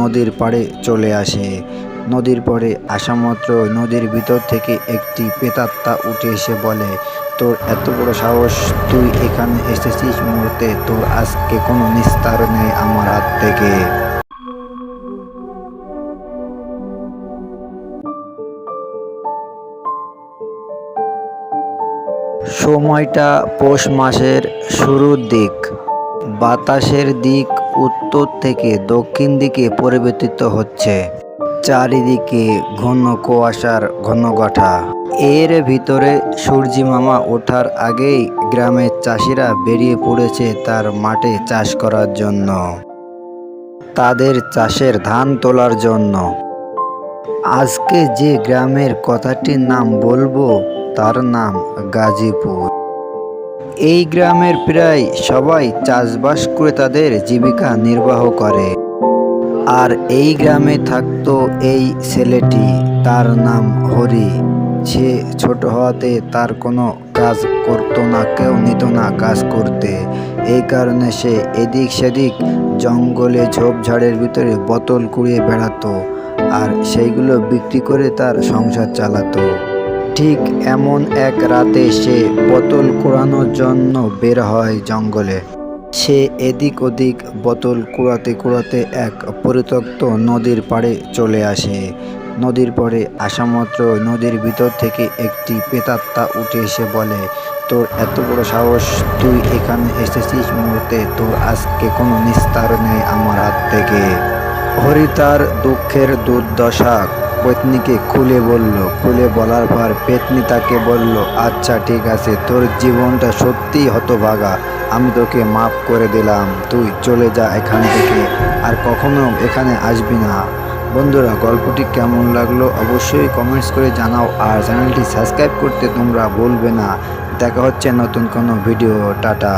নদীর পাড়ে চলে আসে। নদীর পরে আসা মাত্র নদীর ভিতর থেকে একটি পেতাত্তা উঠে এসে বলে, তোর এত বড় সাহস, তুই এখানে এসেছিস মুহূর্তে তোর আজকে কোনো নিস্তার নেই আমার হাত থেকে। সময়টা পৌষ মাসের শুরুর দিক। বাতাসের দিক উত্তর থেকে দক্ষিণ দিকে পরিবর্তিত হচ্ছে। চারিদিকে ঘন কুয়াশার ঘনঘটা। এর ভিতরে সূর্যি মামা ওঠার আগেই গ্রামের চাষিরা বেরিয়ে পড়েছে তার মাঠে চাষ করার জন্য। তাদের চাষের ধান তোলার জন্য। আজকে যে গ্রামের কথাটির নাম বলব, তার নাম গাজীপুর। এই গ্রামের প্রায় সবাই চাষবাস করে তাদের জীবিকা নির্বাহ করে। আর এই গ্রামে থাকতো এই ছেলেটি, তার নাম হরি। সে ছোট হওয়াতে তার কোনো কাজ করতো না, কেউ নিত না কাজ করতে। এই কারণে সে এদিক সেদিক জঙ্গলে ঝোপঝাড়ের ভিতরে বোতল কুড়িয়ে বেড়াতো আর সেইগুলো বিক্রি করে তার সংসার চালাতো। ঠিক এমন এক রাতে সে বোতল কুড়ানোর জন্য বের হয় জঙ্গলে। সে এদিক ওদিক বোতল কুড়াতে কুড়াতে এক পরিত্যক্ত নদীর পাড়ে চলে আসে। নদীর পরে আসামাত্র নদীর ভিতর থেকে একটি পেতাত্তা উঠে এসে বলে, তোর এত বড় সাহস, তুই এখানে এসেছিস মুহূর্তে তোর আজকে কোনো নিস্তার নেই আমার হাত থেকে। হরি তার দুঃখের দুর্দশা পত্নীকে খুলে বলল, খুলে বলার পর পেতনি তাকে বলল আচ্ছা ঠিক আছে, তোর জীবনটা সত্যিই হতভাগা, আমি তোকে মাফ করে দিলাম, তুই চলে যা এখান থেকে, আর কখনো এখানে আসবি না। বন্ধুরা, গল্পটি কেমন লাগল অবশ্যই কমেন্টস করে জানাও, আর চ্যানেলটি সাবস্ক্রাইব করতে তোমরা বলবে না। দেখা হচ্ছে নতুন কোনো ভিডিও টাটা।